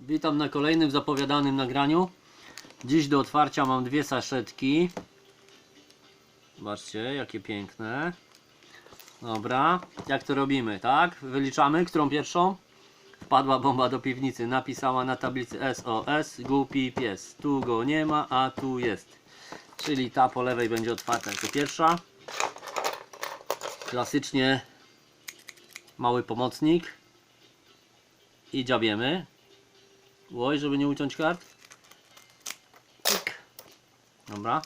Witam na kolejnym zapowiadanym nagraniu. Dziś do otwarcia mam dwie saszetki. Zobaczcie, jakie piękne. Dobra, jak to robimy, tak? Wyliczamy, którą pierwszą? Wpadła bomba do piwnicy, napisała na tablicy SOS, głupi pies. Tu go nie ma, a tu jest. Czyli ta po lewej będzie otwarta jako pierwsza. Klasycznie mały pomocnik. I dziabiemy. Oj, żeby nie uciąć kart. Dobra.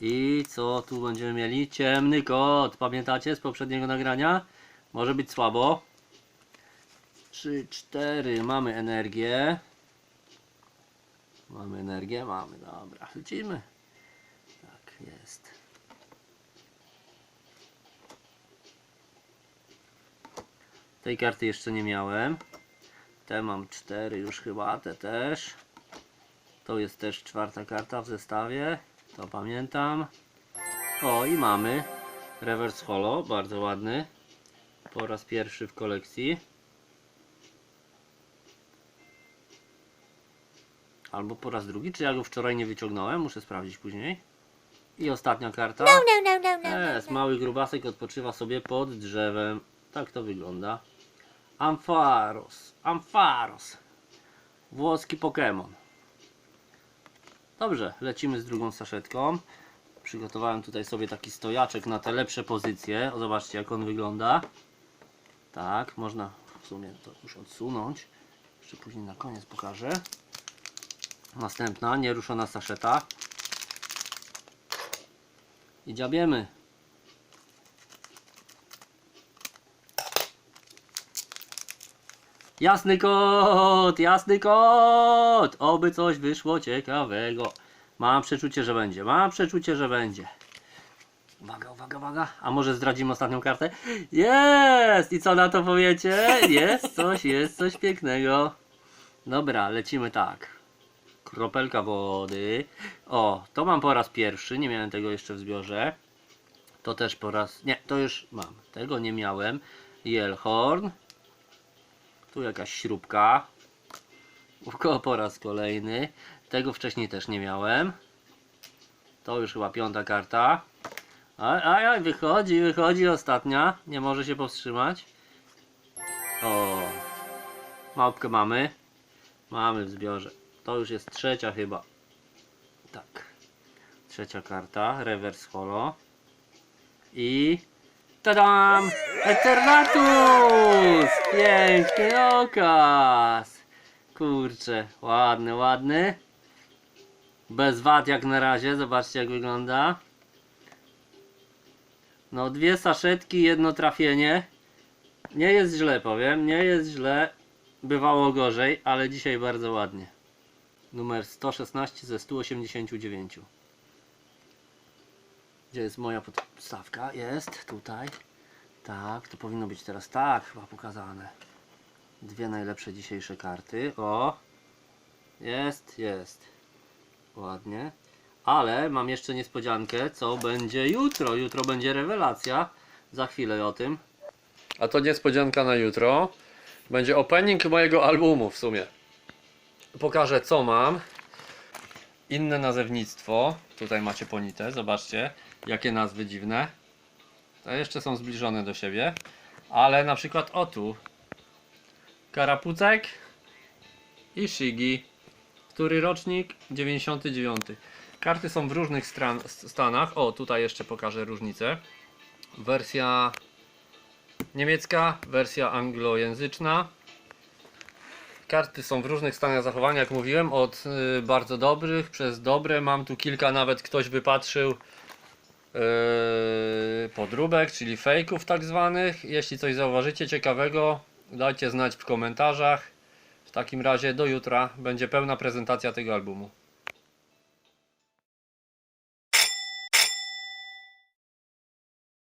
I co tu będziemy mieli? Ciemny kot. Pamiętacie z poprzedniego nagrania? Może być słabo. 3, 4. Mamy energię. Mamy energię? Mamy. Dobra. Lecimy. Tak jest. Tej karty jeszcze nie miałem. Te mam cztery już chyba, te też. To jest też czwarta karta w zestawie. To pamiętam. O i mamy reverse holo, bardzo ładny. Po raz pierwszy w kolekcji. Albo po raz drugi, czy ja go wczoraj nie wyciągnąłem? Muszę sprawdzić później. I ostatnia karta. No, no, no, no, no. Jest, mały grubasek odpoczywa sobie pod drzewem. Tak to wygląda. Ampharos. Ampharos. Włoski Pokémon. Dobrze, lecimy z drugą saszetką. Przygotowałem tutaj sobie taki stojaczek na te lepsze pozycje. O, zobaczcie jak on wygląda. Tak, można w sumie to już odsunąć. Jeszcze później na koniec pokażę. Następna, nieruszona saszeta. I dziabiemy. Jasny kot, jasny kot! Oby coś wyszło ciekawego. Mam przeczucie, że będzie. Mam przeczucie, że będzie. Uwaga, uwaga, uwaga. A może zdradzimy ostatnią kartę? Jest! I co na to powiecie? Jest coś, jest coś pięknego. Dobra, lecimy tak. Kropelka wody. O, to mam po raz pierwszy. Nie miałem tego jeszcze w zbiorze. To też po raz. Nie, to już mam. Tego nie miałem. Jelhorn. Tu jakaś śrubka. Łuko po raz kolejny. Tego wcześniej też nie miałem. To już chyba piąta karta. Aj, aj, aj, wychodzi, wychodzi ostatnia. Nie może się powstrzymać. O. Małpkę mamy. Mamy w zbiorze. To już jest trzecia chyba. Tak. Trzecia karta. Reverse holo. I Tadam! Eternatus! Piękny okaz! Kurczę, ładny, ładny. Bez wad jak na razie, zobaczcie jak wygląda. No dwie saszetki, jedno trafienie. Nie jest źle powiem, nie jest źle. Bywało gorzej, ale dzisiaj bardzo ładnie. Numer 116 ze 189. Gdzie jest moja podstawka? Jest tutaj. Tak, to powinno być teraz tak chyba pokazane. Dwie najlepsze dzisiejsze karty. O! Jest, jest. Ładnie. Ale mam jeszcze niespodziankę, co będzie jutro. Jutro będzie rewelacja. Za chwilę o tym. A to niespodzianka na jutro. Będzie opening mojego albumu w sumie. Pokażę co mam. Inne nazewnictwo. Tutaj macie ponite, zobaczcie. Jakie nazwy dziwne. To jeszcze są zbliżone do siebie. Ale na przykład o tu. Karapucek i Shigi. Który rocznik? 99. Karty są w różnych stran, stanach. O, tutaj jeszcze pokażę różnicę. Wersja niemiecka, wersja anglojęzyczna. Karty są w różnych stanach zachowania, jak mówiłem, od y, bardzo dobrych przez dobre. Mam tu kilka, nawet ktoś wypatrzył podróbek, czyli fejków tak zwanych. Jeśli coś zauważycie ciekawego, dajcie znać w komentarzach. W takim razie do jutra będzie pełna prezentacja tego albumu.